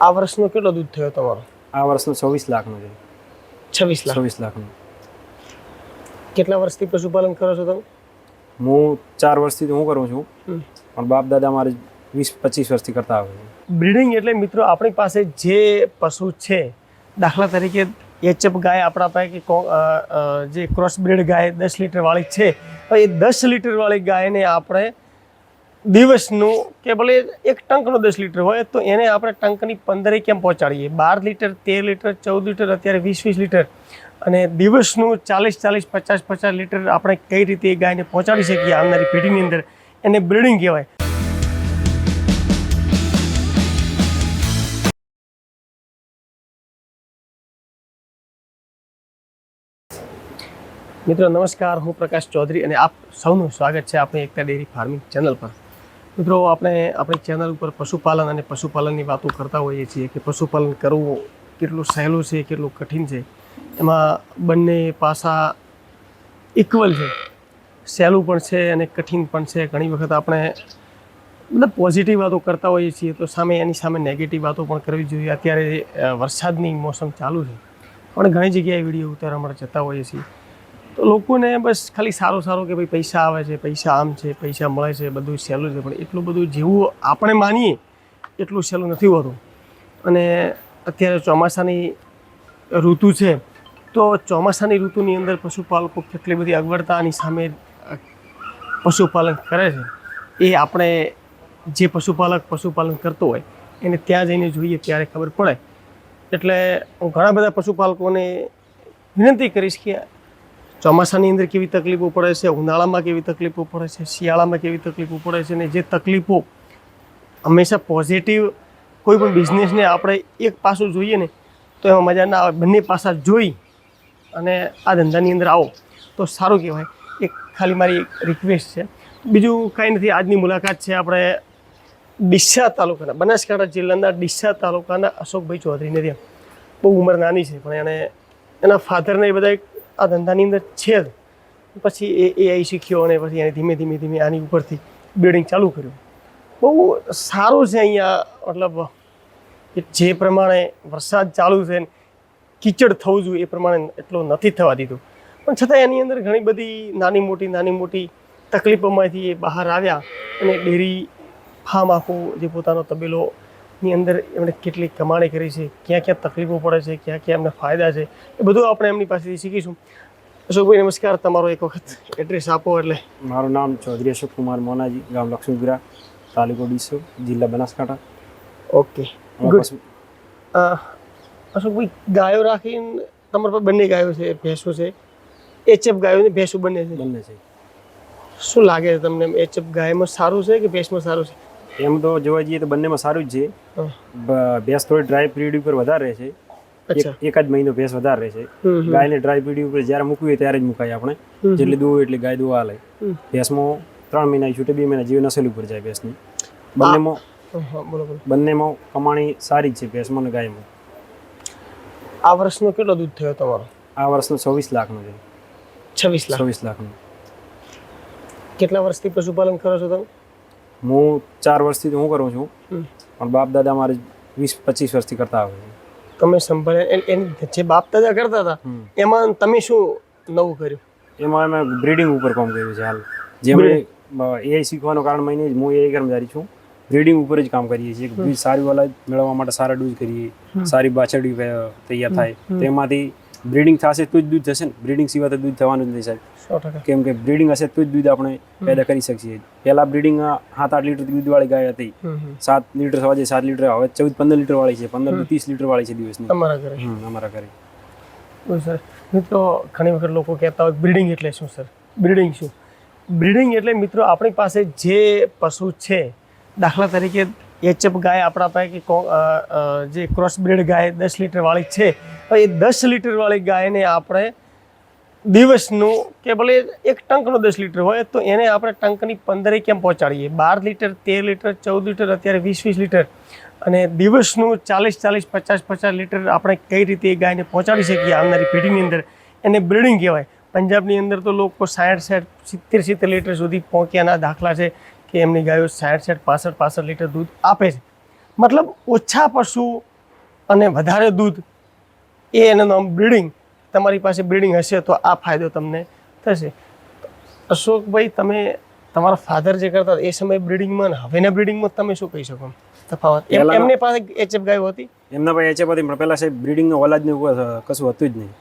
આ વર્ષનો કેટલો દૂધ થયો તમારો? આ વર્ષનો છવ્વીસ લાખનો છે. છવ્વીસ લાખ. છવ્વીસ લાખનો. કેટલા વર્ષથી પશુપાલન કરો છો તમે? હું ચાર વર્ષથી હું કરું છું. પણ બાપ દાદા મારે વીસ પચીસ વર્ષથી કરતા આવે છે. બ્રીડિંગ એટલે મિત્રો આપણી પાસે જે પશુ છે દાખલા તરીકે એચએફ ગાય આપણા પાસે કે જે ક્રોસ બ્રીડ ગાય દસ લીટરવાળી છે એ દસ લીટરવાળી ગાયને આપણે દિવસનું કે ભલે એક ટંકનો દસ લીટર હોય, તો એને આપણે ટંકની પંદરે કેમ પહોંચાડીએ? બાર લીટર, તેર લીટર, ચૌદ લીટર, અત્યારે વીસ વીસ લીટર. અને દિવસનું ચાલીસ ચાલીસ, પચાસ પચાસ લીટર આપણે કઈ રીતે ગાયને પહોંચાડી શકીએ આવનારી પેઢીની અંદર? એને બ્રીડિંગ કહેવાય. મિત્રો, નમસ્કાર. હું પ્રકાશ ચૌધરી અને આપ સૌનું સ્વાગત છે આપણી એકતા ડેરી ફાર્મિંગ ચેનલ પર. મિત્રો, આપણે આપણી ચેનલ ઉપર પશુપાલન અને પશુપાલનની વાતો કરતા હોઈએ છીએ કે પશુપાલન કરવું કેટલું સહેલું છે, કેટલું કઠિન છે. એમાં બંને પાસા ઇક્વલ છે. સહેલું પણ છે અને કઠિન પણ છે. ઘણી વખત આપણે મતલબ પોઝિટિવ વાતો કરતા હોઈએ છીએ તો સામે એની સામે નેગેટિવ વાતો પણ કરવી જોઈએ. અત્યારે વરસાદની મોસમ ચાલુ છે. પણ ઘણી જગ્યાએ વીડિયો ઉતારવા માટે જતા હોઈએ છીએ. તો લોકોને બસ ખાલી સારું સારું કે ભાઈ પૈસા આવે છે, પૈસા આમ છે, પૈસા મળે છે, બધું સહેલું છે. પણ એટલું બધું જેવું આપણે માનીએ, એટલું સહેલું નથી હોતું. અને અત્યારે ચોમાસાની ઋતુ છે, તો ચોમાસાની ઋતુની અંદર પશુપાલકો કેટલી બધી અગવડતાની સામે પશુપાલન કરે છે, એ આપણે જે પશુપાલક પશુપાલન કરતો હોય, એને ત્યાં જઈને જોઈએ, ત્યારે ખબર પડે. એટલે હું ઘણા બધા પશુપાલકોને વિનંતી કરીશ કે ચોમાસાની અંદર કેવી તકલીફો પડે છે, ઉનાળામાં કેવી તકલીફો પડે છે, શિયાળામાં કેવી તકલીફો પડે છે અને જે તકલીફો હંમેશા પોઝિટિવ કોઈ પણ બિઝનેસને આપણે એક પાસું જોઈએ ને, તો એમાં મજા ના આવે. બંને પાસા જોઈ અને આ ધંધાની અંદર આવો. તો સારું કહેવાય. એક ખાલી મારી રિક્વેસ્ટ છે. બીજું કાંઈ નથી. આજની મુલાકાત છે આપણે ડીસા તાલુકાના, બનાસકાંઠા જિલ્લાના ડીસા તાલુકાના અશોકભાઈ ચૌધરીને ત્યાં. બહુ ઉંમર નાની છે, પણ એને, એના ફાધરને એ બધા આ ધંધાની અંદર છે જ. પછી એ એ આઈ શીખ્યો અને પછી એને ધીમે ધીમે ધીમે આની ઉપરથી બિલ્ડિંગ ચાલુ કર્યું. બહુ સારું છે અહીંયા, મતલબ જે પ્રમાણે વરસાદ ચાલુ છે ને કીચડ થવું જોઈએ એ પ્રમાણે એટલો નથી થવા દીધું. પણ છતાં એની અંદર ઘણી બધી નાની મોટી નાની મોટી તકલીફોમાંથી એ બહાર આવ્યા અને ડેરી ફાર્મ આખું જે પોતાનો તબેલોની અંદર એમણે કેટલી કમાણી કરી છે ક્યાં ક્યાં તકલીફો પડે છે ક્યાં ક્યાં એમને ફાયદા છે એ બધું આપણે એમની પાસેથી શીખીશું. અશોકભાઈ નમસ્કાર તમારો એક વખત એડ્રેસ આપો એટલે. મારું નામ ચૌધરી અશોક કુમાર મોનાજી ગામ લક્ષ્મીપુરા તાલુકો ડીસો જિલ્લા બનાસકાંઠા. ઓકે. અશોકભાઈ ગાયો રાખીને તમારા પર બંને ગાયો છે ભેંસો છે. એચએફ ગાયો ને ભેંસો બંને છે. બંને છે. શું લાગે છે તમને એચએફ ગાયમાં સારું છે કે ભેંસમાં સારું છે? એમ તો જોવા જઈએ તો બંનેમાં સારું જ છે. ભેંસ થોડી ડ્રાય પીરિયડ ઉપર વધારે રહે છે. એક- જ મહિનો ભેંસ વધારે રહે છે. ગાયને ડ્રાય પીરિયડ ઉપર જ્યારે મૂકવી ત્યારે જ મુકાય આપણે. જેટલી દૂધ એટલી ગાય દુવા લે. હમ. ભેંસમાં ત્રણ મહિના છૂટે બે મહિના જીવ નસેલ ઉપર જાય ભેંસની. બંનેમાં બંનેમાં કમાણી સારી છે ભેંસમાં અને ગાયમાં. આ વર્ષનો કેટલો દૂધ થયો તમારો? આ વર્ષનો છવ્વીસ લાખનો છે. છવ્વીસ લાખ. છવ્વીસ લાખનો. કેટલા વર્ષથી પશુપાલન કરો છો તમે? હું ચાર વર્ષથી હું કરું છું પણ બાપ દાદા મારે વીસ પચીસ વર્ષથી કરતા આવે છે. તમે સંભાળ્યા જે બાપ દાદા કરતા હતા એમાં તમે શું નવું કર્યું? એમાં અમે બ્રીડિંગ ઉપર કામ કર્યું છે હાલ. જે મેં એ શીખવાનું કારણ મહિને હું એ કર્મચારી છું. બ્રીડિંગ ઉપર જ કામ કરીએ છીએ. સારી ઓલાદ મેળવવા માટે સારા ડોઝ કરીએ. સારી બાછડી તૈયાર થાય. તેમાંથી બ્રીડિંગ થશે તો જ દૂધ થશે ને? બ્રીડિંગ સિવાય તો દૂધ થવાનું જ નહીં સાહેબ. કેમ કે બ્રીડિંગ હશે તો જ દૂધ આપણે પેદા કરી શકીએ. પહેલાં બ્રીડિંગ સાત આઠ લીટર દૂધવાળી ગાય હતી. સાત લીટર સવાજે સાત લીટર હવે ચૌદ પંદર લીટર વાળી છે. પંદર ત્રીસ લીટર વાળી છે દિવસની. અમારા ઘરે. અમારા ઘરે. સર. મિત્રો ઘણી વખત લોકો કહેતા હોય બ્રીડિંગ એટલે શું સર? બ્રીડિંગ શું? બ્રીડિંગ એટલે મિત્રો આપણી પાસે જે પશુ છે દાખલા તરીકે એચએફ ગાય આપણા પાસે કે જે ક્રોસ બ્રીડ ગાય દસ લીટર વાળી છે એ દસ લીટર વાળી ગાયને આપણે દિવસનું કે ભલે એક ટંકનો દસ લીટર હોય, તો એને આપણે ટંકની પંદરે કેમ પહોંચાડીએ? બાર લીટર, તેર લીટર, ચૌદ લીટર, અત્યારે વીસ વીસ લીટર. અને દિવસનું ચાલીસ ચાલીસ, પચાસ પચાસ લીટર આપણે કઈ રીતે એ ગાયને પહોંચાડી શકીએ આવનારી પેઢીની અંદર? એને બ્રિડિંગ કહેવાય. પંજાબની અંદર તો લોકો સાઠ સાઠ, સિત્તેર સિત્તેર લીટર સુધી પહોંચ્યાના દાખલા છે કે એમની ગાયો સાઠ સાઠ, પાસઠ પાસઠ લીટર દૂધ આપે છે. મતલબ ઓછા પશુ અને વધારે દૂધ એ એનું નામ બ્રીડિંગ. તમારી પાસે બ્રીડિંગ હશે તો આ ફાયદો તમને થશે. અશોકભાઈ તમે તમારા ફાધર જે કરતા એ સમયે બ્રીડિંગમાં અને હવેના બ્રીડિંગમાં તમે શું કહી શકો? તફાવત? એમને પાસે એચએફ ગાયો હતી? એમના પાસે એચએફ હતી પણ પહેલા સાહેબ બ્રીડિંગનો ઓલાદને એવું કશું હતું જ નહીં.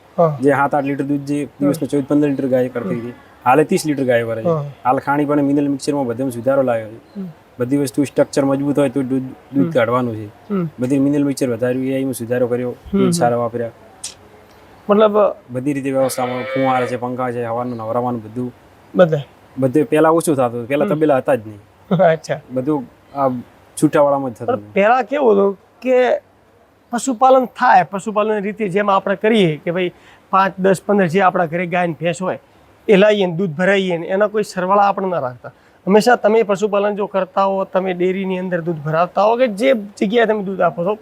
જે સાત આઠ લીટર દૂધ જે દિવસનું ચૌદ પંદર લીટર ગાય કરતી હતી. હાલે ત્રીસ લીટર ગાય કરે છે. હાલ ખાણી પણ મિનરલ મિક્સરમાં બધામાં સુધારો લાવ્યો છે. બધી વસ્તુ સ્ટ્રક્ચર મજબૂત હોય તો દૂધ દૂધ કાઢવાનું છે. બધી મિનરલ મિક્સર વધાર્યું એમાં સુધારો કર્યો દૂધ સારા વાપર્યા. મતલબ બધી રીતે વ્યવસ્થામાં ફુવાર છે પંખા છે હવાનું નવરાવાનું બધું. બધા. બધે પહેલા ઓછું થતું પહેલા તબેલા હતા જ નહીં. અચ્છા. બધું આ છૂટાવાળામાં જ થતું પહેલા કેવું હતું કે પશુપાલન થાય પશુપાલન રીતે જેમ આપણે કરીએ કે ભાઈ પાંચ દસ પંદર જે આપણા ઘરે ગાય ને ભેંસ હોય એ લાવીએ ને દૂધ ભરાઈએ ને એના કોઈ સરવાળા આપણે ન રાખતા. હંમેશા તમે પશુપાલન જો કરતા હો તમે ડેરીની અંદર દૂધ ભરાવતા હો કે જે જગ્યાએ તમે દૂધ આપો છો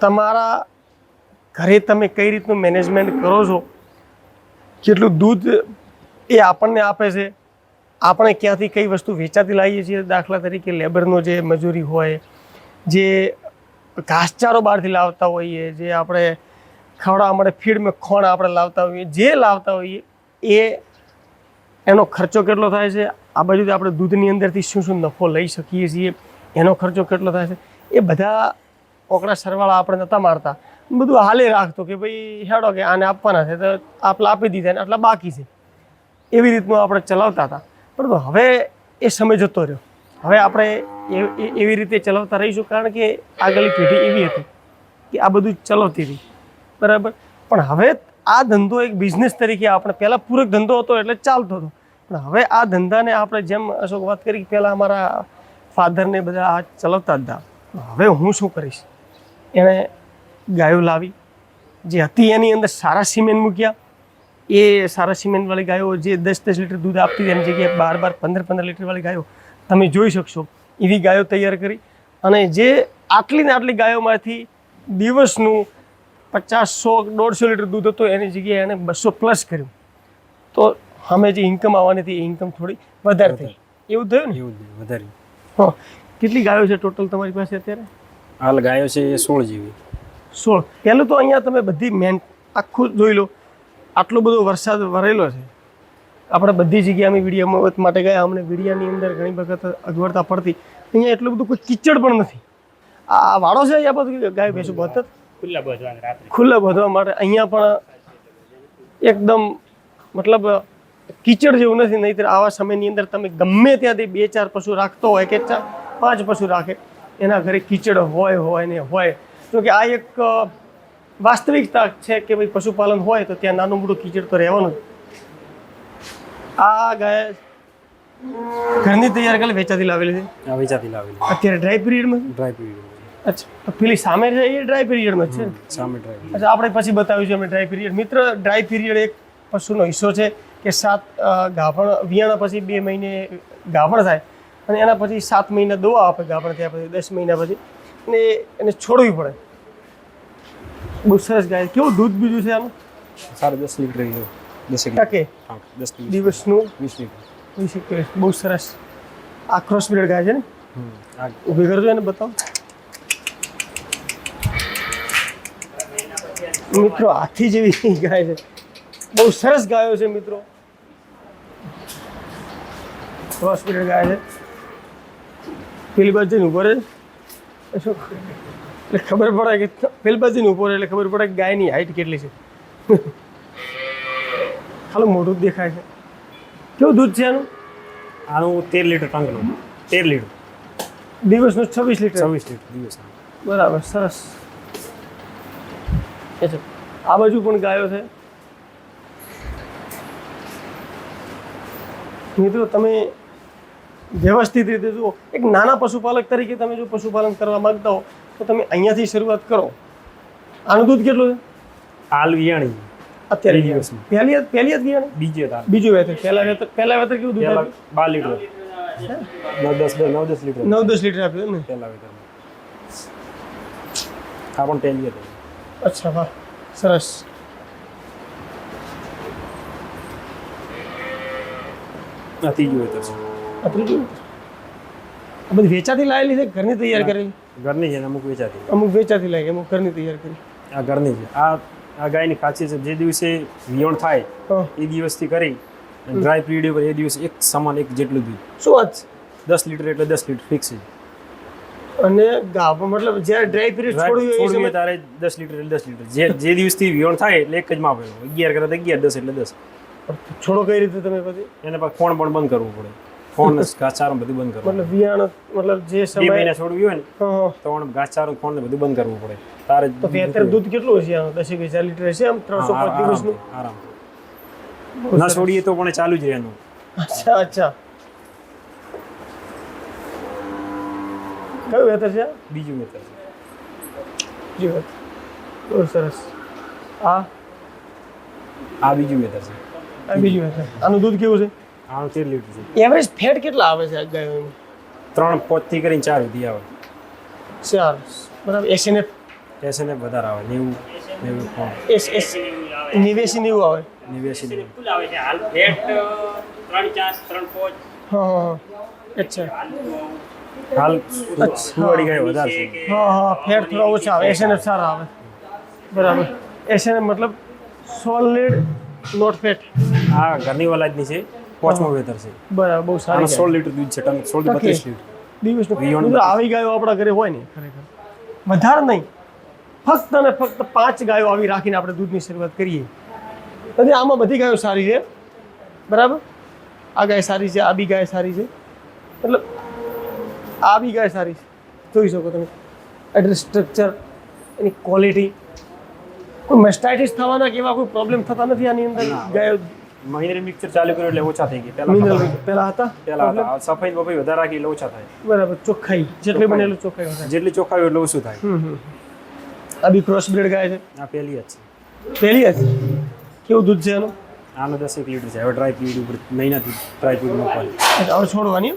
તમારા ઘરે તમે કઈ રીતનું મેનેજમેન્ટ કરો છો? કેટલું દૂધ એ આપણને આપે છે? આપણે ક્યાંથી કઈ વસ્તુ વેચાતી લાવીએ છીએ? દાખલા તરીકે લેબરનો જે મજૂરી હોય, જે ઘાસચારો બહારથી લાવતા હોઈએ, જે આપણે ખવડાવવા માટે ફીડમાં ખોણ આપણે લાવતા હોઈએ, જે લાવતા હોઈએ, એ એનો ખર્ચો કેટલો થાય છે? આ બાજુથી આપણે દૂધની અંદરથી શું શું નફો લઈ શકીએ છીએ? એનો ખર્ચો કેટલો થાય છે? એ બધા ઓકડા સરવાળા આપણે નહોતા મારતા. બધું હાલે રાખતો કે ભાઈ હેડો કે આને આપવાના છે તો આટલા આપી દીધા ને આટલા બાકી છે. એવી રીતનું આપણે ચલાવતા હતા. પરંતુ હવે એ સમય જતો રહ્યો. હવે આપણે એવી રીતે ચલાવતા રહીશું કારણ કે આગળની પેઢી એવી હતી કે આ બધું ચલાવતી હતી બરાબર? પણ હવે આ ધંધો એક બિઝનેસ તરીકે આપણે પહેલાં પૂરક ધંધો હતો એટલે ચાલતો હતો. પણ હવે આ ધંધાને આપણે જેમ અશોક વાત કરી પહેલાં અમારા ફાધરને બધા આ ચલાવતા હતા. હવે હું શું કરીશ? એણે ગાયો લાવી જે હતી એની અંદર સારા સિમેન્ટ મૂક્યા. એ સારા સિમેન્ટવાળી ગાયો જે દસ દસ લીટર દૂધ આપતી એની જગ્યાએ બાર બાર પંદર પંદર લીટરવાળી ગાયો તમે જોઈ શકશો. એવી ગાયો તૈયાર કરી અને જે આટલી ને આટલી ગાયોમાંથી દિવસનું પચાસ સો દોઢસો લીટર દૂધ હતું એની જગ્યાએ એણે બસો પ્લસ કર્યું. તો અમે જે ઇન્કમ આવવાની હતી એ ઇન્કમ થોડી વધારે થઈ. એવું થયું ને? એવું વધારે. હા. કેટલી ગાયો છે ટોટલ તમારી પાસે અત્યારે? હાલ ગાયો છે એ સોળ જેવી. સોળ. પહેલું તો અહીંયા તમે બધી મેન આખું જોઈ લો. આટલો બધો વરસાદ વરેલો છે. આપણે બધી જગ્યાએ અમે વિડીયોમાં માટે ગયા. અમને વિડીયાની અંદર ઘણી વખત અગવડતા પડતી. અહીંયા એટલું બધું કોઈ કિચડ પણ નથી. આ વાળો છે અહીંયા બધું? ગાય ભેંસું બધત ખુલ્લા બધવા માટે અહીંયા પણ એકદમ મતલબ કીચડ જેવું નથી. નહીં આવા સમયની અંદર તમે ગમે ત્યાંથી બે ચાર પશુ રાખતો હોય કે ચાર પાંચ પશુ રાખે એના ઘરે કીચડ હોય હોય ને હોય. તો કે આ એક વાસ્તવિકતા છે કે ભાઈ પશુપાલન હોય તો ત્યાં નાનું મોટું કીચડ તો રહેવાનું આ ગાય ઘરની તૈયાર કરેલી વેચાતી લાવેલી છે. વેચાતી લાવેલી અત્યારે ડ્રાય પીરિયડમાં ડ્રાય પીરિયડ અચ્છા પેલી સામે છે એ ડ્રાય પીરિયડમાં છે? સામે ડ્રાય અચ્છા આપણે પછી બતાવ્યું છે અમે ડ્રાય પીરિયડ મિત્ર ડ્રાય પીરિયડ એક પશુનો હિસ્સો છે કે સાત ગાભણ વિયાણા પછી બે મહિને ગાભણ થાય અને એના પછી સાત મહિના દવા આપે ગાભણ થયા પછી દસ મહિના પછી. અને એને છોડવી પડે. બહુ સરસ ગાય. કેવું દૂધ બીજું છે આનું? સાડા દસ લીટર દસ ટકે હા દસ દિવસનું વીસ લીટર. વીસ લીટર બહુ સરસ આ ક્રોસ પીરિયડ ગાય છે ને? ઊભી કરજો એને બતાવો. મિત્રો હાથી જેવી ગાય છે. બહુ સરસ ગાયો છે મિત્રો. ક્રોસ પીરિયડ ગાય છે. પેલી બાજુ ઊભો રહે શું એટલે ખબર પડે કે ઊભો રહે એટલે ખબર પડે કે ગાયની હાઈટ કેટલી છે. ખાલી મોઢું દેખાય છે. કેવું દૂધ છે આનું? આનું તેર લીટર ટાંગનું તેર લીટર. દિવસનું છવ્વીસ લીટર. છવ્વીસ લીટર દિવસ. બરાબર સરસ. એ છે. આ બાજુ પણ ગાયો છે. મિત્રો તમે વ્યવસ્થિત રીતે જુઓ. એક નાના પશુપાલક તરીકે તમે જો પશુપાલન કરવા માંગતા હો તો તમે અહીંયાથી શરૂઆત કરો. આનું દૂધ કેટલું છે? હાલ વિયાણી. અત્યારે બે પહેલી પહેલી જ વિયાણી? બીજે તાર બીજું વેતર. પહેલા વેતર પહેલા વેતર કેવું દૂધ? બાર લીટર. નવ દસ નવ દસ લીટર. નવ દસ લીટર આપ્યું ને પહેલા વેતર. આ પણ પહેલી હતી અચ્છા વાહ. સરસ. આ ત્રીજું વેતર છે. આ ત્રીજું આ બધી વેચાતી લાવેલી છે? ઘરની તૈયાર કરેલી? ઘરની છે અમુક વેચાતી. અમુક વેચાતી લાગે અમુક ઘરની તૈયાર કરી. આ ઘરની છે. આ આ ગાયની ખાસિયત છે જે દિવસે વિયોણ થાય એ દિવસથી કરી ડ્રાય પીરિયડ ઉપર એ દિવસ એક સમાન એક જેટલું દૂધ શું વાત છે? દસ લીટર એટલે દસ લીટર ફિક્સ છે. અને મતલબ જ્યારે ડ્રાય પીરિયડ છોડ્યું હોય તારે દસ લીટર એટલે દસ લીટર. જે જે દિવસથી વિયોણ થાય એટલે એક જ માપ એનું અગિયાર કરતા અગિયાર દસ એટલે દસ. છોડો કઈ રીતે તમે પછી? એને પાછું ફોન પણ બંધ કરવું પડે. ફોન ઘાસચારો બધું બંધ કરવું મતલબ વિયાણ મતલબ જે બે સમય મહિના છોડવી હોય ને ત્રણ તો પણ ઘાસચારો ફોન ને બધું બંધ કરવું પડે. તારે તો અત્યારે દૂધ કેટલું હશે આનું? દસેક હજાર લીટર હશે આમ? ત્રણસો પાંચ દિવસનું? આરામ ના છોડીએ તો પણ ચાલુ જ એનું અચ્છા અચ્છા. કયું વેતર છે? બીજું વેતર છે. જી વાત બહુ સરસ. આ? આ બીજું વેતર છે. આ બીજું વેતર. આનું દૂધ કેવું છે? આનું તેર લીટર છે? એવરેજ ફેટ કેટલા આવે છે આ ગાયોનું ત્રણ પોતથી કરીને ચાર સુધી આવે. ચાર. બરાબર. એસએનએફ એસએનએ વધારે આવે. નેવું નેવું હા. એસ એસ નેવ્યાસી નેવું આવે. નેવ્યાસી નેવું. ફૂલ આવે છે. હાલ ફેટ ત્રણ ચાર ત્રણ પાંચ. હા હા હા. અચ્છા. હાલ સુવાડી ગાય વધારે છે. હા હા. ફેટ થોડા ઓછા આવે. એસએનએફ સારા આવે. બરાબર. એસએનએફ મતલબ સોલિડ નોટ ફેટ આ ઘરની વલાદની છે. પાંચમો વેતર છે. બરાબર બહુ સારી સોળ લીટર દૂધ છે ટન સોળથી બત્રીસ લીટર. દિવસનું આવી ગાયો આપણા ઘરે હોય ને. ખરેખર. વધારે નહીં. ફક્ત અને ફક્ત પાંચ ગાયો આવી રાખીને આપણે દૂધની શરૂઆત કરીએ. અને આમાં બધી ગાયો સારી છે. બરાબર? આ ગાય સારી છે આ બી ગાય સારી છે. મતલબ આ બી ગાય સારી છે. જોઈ શકો તમે. એડ્રેસ સ્ટ્રક્ચર એની ક્વોલિટી કોઈ મેસ્ટાઇટિસ થવાના કેવા કોઈ પ્રોબ્લેમ થતા નથી આની અંદર? ગાયો મહિને મિક્સર ચાલુ કર્યું એટલે ઓછા થઈ ગયા. પહેલા. પહેલા હતા? પહેલા હતા. સફાઈ બફાઈ વધારે રાખી એટલે ઓછા થાય. બરાબર. ચોખ્ખાઈ. જેટલી બનેલું ચોખ્ખાઈ જેટલી ચોખ્ખા હોય એટલે ઓછું થાય. આ બી ક્રોસ બ્રેડ ગાય છે? આ પહેલી જ છે. પહેલી જ? કેવું દૂધ છે એનું? આનો દસ એક લીટર છે. હવે ડ્રાય પીડ ઉપર મહિનાથી ડ્રાય પીડ મૂકવાની. હવે છોડવાની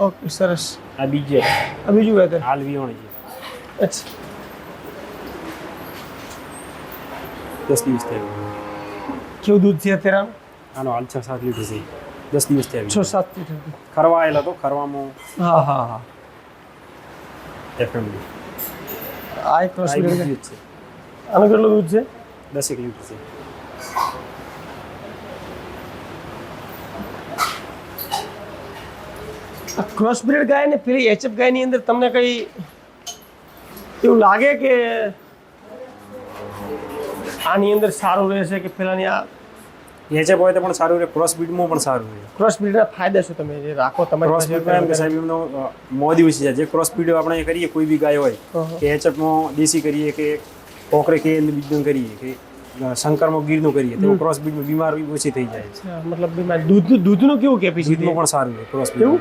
ઓકે સરસ. આ બીજે. આ બીજું વેતર હાલ વિયોણી છે. અચ્છા. દસ દિવસ થયું. કેવું દૂધ છે અત્યારે આનું? હાલ છ સાત લીટર છે દસ દિવસ થયા છ સાત લીટર. ખરવા આવેલા તો ખરવામાં હા હા હા એફએમડી આ એક ક્રોસ. જ છે આનું કેટલું દૂધ છે દસ એક લીટર છે ક્રોસ બ્રીડ ગાય ને પેલી એચએફ ગાયની અંદર તમને કઈ એવું લાગે કે આની અંદર સારું રહેશે કે પેલાની આ એચએફ હોય તો પણ સારું રહે ક્રોસ બીડમાં પણ સારું રહે. ક્રોસ બ્રીડના ફાયદા શું તમે જે રાખો તમે ક્રોસ બીડમાં એમ કે સાહેબ એમનો મોદી વિશે જે ક્રોસ બીડ આપણે કરીએ કોઈ બી ગાય હોય. કે એચએફમાં દેશી કરીએ કે કોકરે કે બીજનું કરીએ કે શંકરમાં ગીરનું કરીએ તો ક્રોસ બીડમાં બીમાર ઓછી થઈ જાય. છે મતલબ બીમાર. દૂધ દૂધનું કેવું કેપેસિટી દૂધનું પણ સારું રહે ક્રોસ કેવું?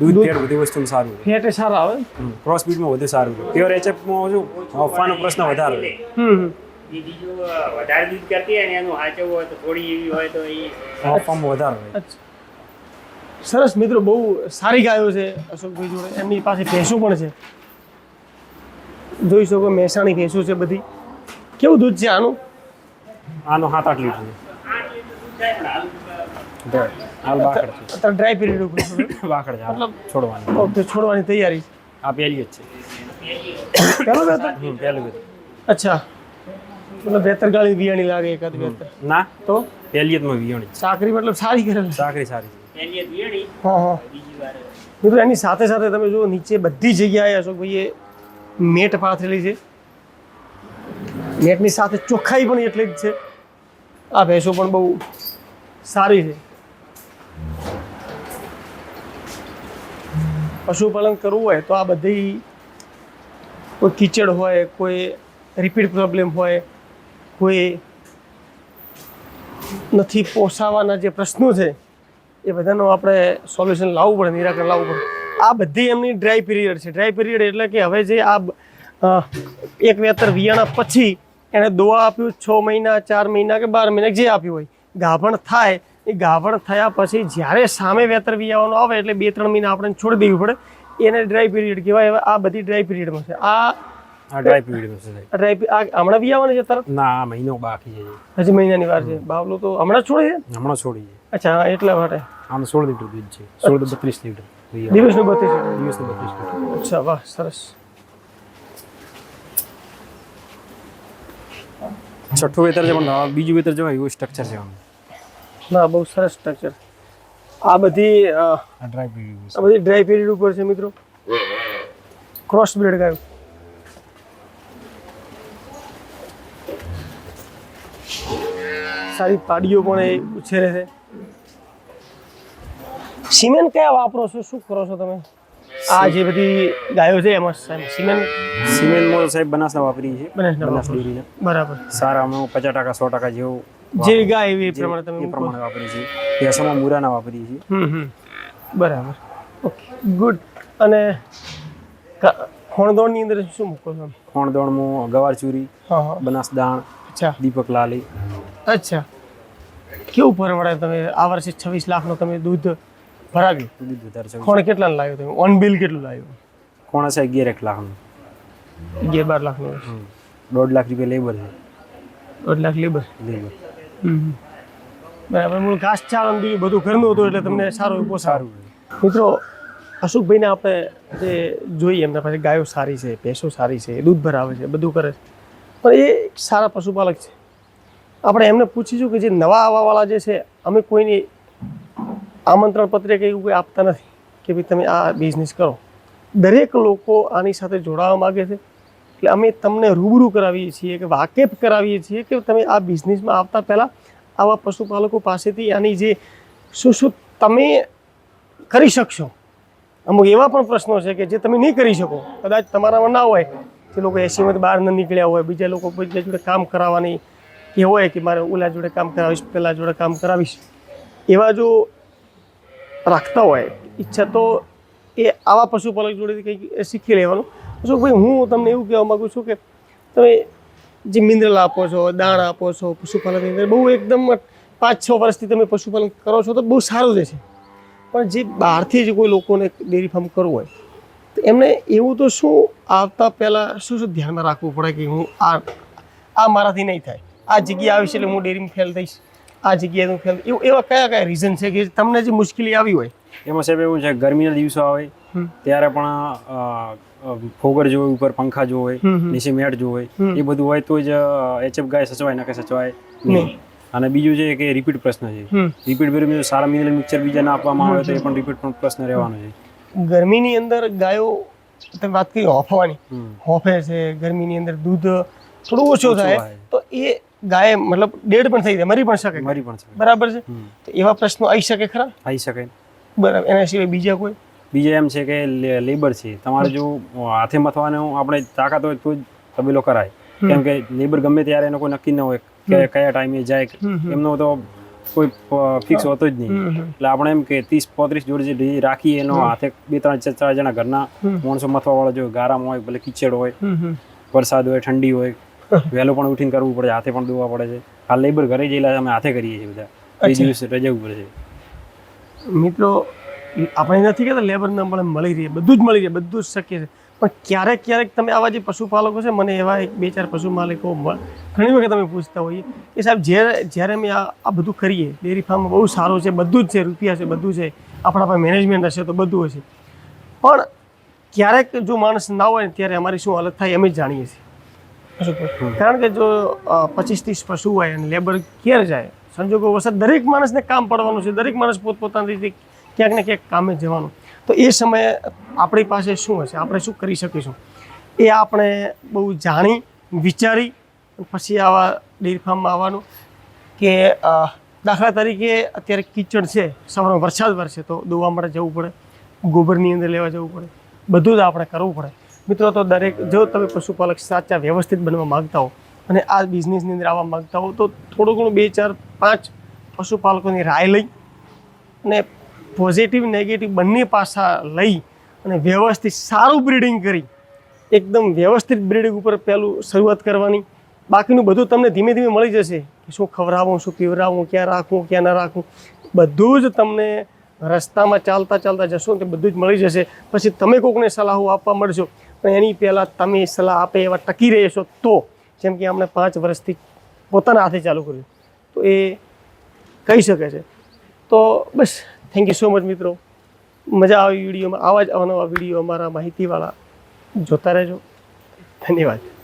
દૂધ ફેટ બધી વસ્તુમાં સારું ફેટ સારા આવે? ક્રોસ બીડમાં વધુ સારું રહે. પ્યોર એચએફમાં શું? અફવાનો પ્રશ્ન વધારે હમ. એ બીજું વધારે દૂધ કરતી હોય ને એનું હાચવું હોય તો થોડી એવી હોય તો એ ફોર્મ વધારે હોય. સરસ મિત્રો બહુ સારી ગાયો છે અશોકભાઈ જોડે. એમની પાસે ભેંસો પણ છે. જોઈ શકો મહેસાણી ભેંસો છે બધી. કેવું દૂધ છે આનું? આનું સાત આઠ લીટર છે. અત્યારે ડ્રાય પીરિયડ ઉપર. છે. હાલ. મતલબ- છોડવાની. ઓકે છોડવાની તૈયારી આ પહેલી જ છે. પહેલું પહેલું અચ્છા. મતલબ વેતર ગાળી વિયાણી લાગે એકાદ વેતર. ના? તો? પહેલી જ માં વિયોણી. સાકરી મતલબ સારી કરેલ સાકરી સારી. છે પહેલી હા હા. બીજી વાર. મિત્રો એની સાથે સાથે તમે જો નીચે બધી જગ્યાએ અશોકભાઈએ મેટ પાથરેલી છે. મેટની સાથે ચોખ્ખાઈ પણ એટલી જ છે. આ ભેંસો પણ બહુ સારી છે. પશુપાલન કરવું હોય તો આ બધી કોઈ કીચડ હોય કોઈ રિપીટ પ્રોબ્લેમ હોય કોઈ નથી પોસાવાના જે પ્રશ્નો છે, એ બધાનું આપણે સોલ્યુશન લાવવું પડે, નિરાકરણ લાવવું પડે. આ બધી એમની ડ્રાય પીરિયડ છે. ડ્રાય પીરિયડ એટલે કે હવે જે આ એક વેતર વિયાણા પછી એણે દોવા આપ્યું છ મહિના, ચાર મહિના કે બાર મહિના, જે આપ્યું હોય. ગાભણ થાય, એ ગાભણ થયા પછી જ્યારે સામે વેતર વિયાવાનું આવે એટલે બે ત્રણ મહિના આપણે છોડી દેવું પડે. એને ડ્રાય પીરિયડ કહેવાય. આ બધી ડ્રાય પીરિયડમાં છે. આ આ ડ્રાય પીરિયડ છે ડ્રાય આ હમણાં વિયાવાની છે તરત ના મહિનો બાકી છે હજી. મહિનાની વાર છે. બાવલો તો હમણાં છોડે છે? હમણાં છોડી છે. અચ્છા એટલા માટે. આમ સોળ લીટર દૂધ છે. સોળ તો બત્રીસ લીટર. દિવસનું બત્રીસ લીટર. દિવસનું બત્રીસ લીટર. અચ્છા વાહ સરસ. છઠ્ઠું વેતર છે પણ બીજું વેતર જવાય એવું સ્ટ્રક્ચર છે ના બહુ સરસ સ્ટ્રક્ચર આ બધી આ ડ્રાય પીરિયડ આ બધી ડ્રાય પીરિયડ ઉપર છે મિત્રો. ક્રોસ બ્રેડ ગાયું. સારી પાડીઓ પણ એ ઉછેરે છે. સિમેન્ટ કયા વાપરો છો? શું કરો છો તમે? આ જે બધી ગાયો છે એમાં સિમેન્ટ? સિમેન્ટમાં સાહેબ બનાસના વાપરીએ છીએ. બનાસ વાપરો. બરાબર. સારા અમે પચાસ ટકા સો ટકા જેવું જેવી ગાય એવી પ્રમાણે તમે પ્રમાણે વાપરીએ છીએ. ભેંસોમાં મુરાના વાપરીએ છીએ. હમ હમ. બરાબર. Okay good. અને ખોણદોણની અંદર શું મૂકો છો ખોણ દોણમાં ગવાર ચૂરી બનાસ દાણ અચ્છા. દીપક લાલી અચ્છા. કેવું પરવડે તમે આ વર્ષે છવ્વીસ લાખનો તમે દૂધ ભરાવ્યું? દૂધ વધારે છે ખોણ કેટલાનું લાવ્યો તમે? ઓન બિલ કેટલું લાવ્યું? કોણ હશે અગિયાર એક લાખનું. અગિયાર બાર લાખનું. દોઢ લાખ રૂપિયા લેબર છે. દોઢ લાખ લેબર? લેબર. બરાબર મૂળ ઘાસચારો ને બીજું બધું ઘરનું હતું એટલે તમને સારું એવું સારું મિત્રો અશોકભાઈને આપણે જે જોઈએ એમના પાસે ગાયો સારી છે ભેંસો સારી છે દૂધ ભરાવે છે બધું કરે છે. પણ એ સારા પશુપાલક છે. આપણે એમને પૂછીશું કે જે નવા આવવાવાળા જે છે, અમે કોઈની આમંત્રણ પત્ર કે એવું કોઈ આપતા નથી કે ભાઈ તમે આ બિઝનેસ કરો. દરેક લોકો આની સાથે જોડાવા માગે છે. એટલે અમે તમને રૂબરૂ કરાવીએ છીએ કે વાકેફ કરાવીએ છીએ કે તમે આ બિઝનેસમાં આવતા પહેલાં આવા પશુપાલકો પાસેથી આની જે શું શું તમે કરી શકશો? અમુક એવા પણ પ્રશ્નો છે કે જે તમે નહીં કરી શકો. કદાચ તમારામાં ના હોય. જે લોકો એસીમાંથી બહાર ન નીકળ્યા હોય, બીજા લોકો બીજા જોડે કામ કરાવવાની એ હોય કે મારે ઓલા જોડે કામ કરાવીશ, પેલા જોડે કામ કરાવીશ. એવા જો રાખતા હોય, ઈચ્છા તો એ આવા પશુપાલક જોડેથી કંઈક શીખી લેવાનું. શું ભાઈ, હું તમને એવું કહેવા માગું છું કે તમે જે મિનરલ આપો છો, દાણ આપો છો પશુપાલનની બહુ એકદમ પાંચ છ વર્ષથી તમે પશુપાલન કરો છો તો બહુ સારું જ છે. પણ જે બહારથી જ કોઈ લોકોને ડેરી ફાર્મ કરવું હોય, તો એમને એવું તો શું આવતા પહેલાં શું શું ધ્યાનમાં રાખવું પડે કે હું આ આ મારાથી નહીં થાય? આ જગ્યા આવી છે એટલે હું ડેરીમાં ફેલ થઈશ. આ જગ્યાએ હું ફેલ એવું કયા કયા રીઝન છે કે તમને જે મુશ્કેલી આવી હોય? એમાં સાહેબ એવું છે ગરમીના દિવસો આવે ત્યારે પણ ફોગર જો ઉપર પંખા જો હોય. નીચે મેટ જો હોય એ બધું હોય તો જ એચએફ ગાય સચવાય ના કે સચવાય નહીં. અને બીજું છે કે રિપીટ પ્રશ્ન છે. રિપીટ બેરી સારા મિનરલ મિક્સર બીજાને આપવામાં આવે તો એ પણ રિપીટ પ્રશ્ન રહેવાનો છે. ગરમીની અંદર ગાયો તમે વાત કરી હોફવાની. હોફે છે ગરમીની અંદર દૂધ થોડું ઓછું થાય. તો એ ગાય મતલબ ડેડ પણ થઈ જાય મરી પણ શકે. મરી પણ શકે. બરાબર છે? તો એવા પ્રશ્નો આવી શકે ખરા? આવી શકે. બરાબર. એના સિવાય બીજા કોઈ? બીજા એમ છે કે લેબર છે. તમારે જો હાથે મથવાનું આપણે તાકાત હોય તો જ તબેલો કરાય. કેમ કે લેબર ગમે ત્યારે એનો કોઈ નક્કી ન હોય કે કયા ટાઈમે જાય. એમનો તો કોઈ ફિક્સ હોતો જ નહીં. એટલે આપણે એમ કે ત્રીસ પોત્રીસ જોડે જે રાખીએ એનો હાથે બે ત્રણ ચાર જણા ઘરના. માણસો મથવા વાળો જો ગારામાં હોય ભલે કિચડ હોય. વરસાદ હોય ઠંડી હોય વહેલો પણ ઉઠીને કરવું પડે હાથે પણ દોવા પડે છે. આ લેબર ઘરે જયેલા અમે હાથે કરીએ છીએ બધા. એ દિવસે રજા ઉપર છે. મિત્રો આપણે નથી કહેતા લેબરના પણ મળી રહે બધું જ મળી રહે બધું જ શક્ય છે. પણ ક્યારેક ક્યારેક તમે આવા જે પશુપાલકો છે મને એવા એક બે ચાર પશુ માલિકો ઘણી વખત તમે પૂછતા હોઈએ કે સાહેબ જ્યારે જ્યારે અમે આ બધું કરીએ ડેરી ફાર્મ બહુ સારું છે બધું જ છે રૂપિયા છે બધું છે આપણા પાસે મેનેજમેન્ટ હશે તો બધું હશે. પણ ક્યારેક જો માણસ ના હોય ત્યારે અમારી શું હાલત થાય અમે જ જાણીએ છીએ. કારણ કે જો પચીસ ત્રીસ પશુ હોય અને લેબર ઘેર જાય? સંજોગો વરસાદ દરેક માણસને કામ પડવાનું છે. દરેક માણસ પોતપોતાની રીતે ક્યાંક ને ક્યાંક કામે જવાનું. તો એ સમયે આપણી પાસે શું હશે? આપણે શું કરી શકીશું? એ આપણે બહુ જાણી વિચારી પછી આવા ડેરી ફાર્મમાં આવવાનું કે દાખલા તરીકે અત્યારે કિચડ છે સવારમાં વરસાદ વરસે તો દોવા માટે જવું પડે ગોબરની અંદર લેવા જવું પડે. બધું જ આપણે કરવું પડે. મિત્રો, તો દરેક જો તમે પશુપાલક સાચા વ્યવસ્થિત બનવા માગતા હો અને આ બિઝનેસની અંદર આવવા માગતા હો, તો થોડું ઘણું બે, ચાર, પાંચ પશુપાલકોની રાય લઈ અને પોઝિટિવ નેગેટિવ બંને પાસા લઈ અને વ્યવસ્થિત સારું બ્રીડિંગ કરી. એકદમ વ્યવસ્થિત બ્રીડિંગ ઉપર પહેલું શરૂઆત કરવાની. બાકીનું બધું તમને ધીમે ધીમે મળી જશે કે શું ખવડાવવું શું પીવડાવવું ક્યાં રાખવું, ક્યાં ન રાખવું. બધું જ તમને રસ્તામાં ચાલતા ચાલતા જશો તે બધું જ મળી જશે. પછી તમે કોકને સલાહો આપવા મળશો પણ એની પહેલાં તમે સલાહ આપે એવા ટકી રહેશો તો, જેમ કે આપણે પાંચ વર્ષથી પોતાના હાથે ચાલુ કર્યું. તો એ કહી શકે છે. તો બસ થેન્ક યુ સો મચ મિત્રો. મજા આવી વિડીયોમાં, આવા જ અવનવા વીડિયો અમારા માહિતીવાળા જોતા રહેજો. ધન્યવાદ.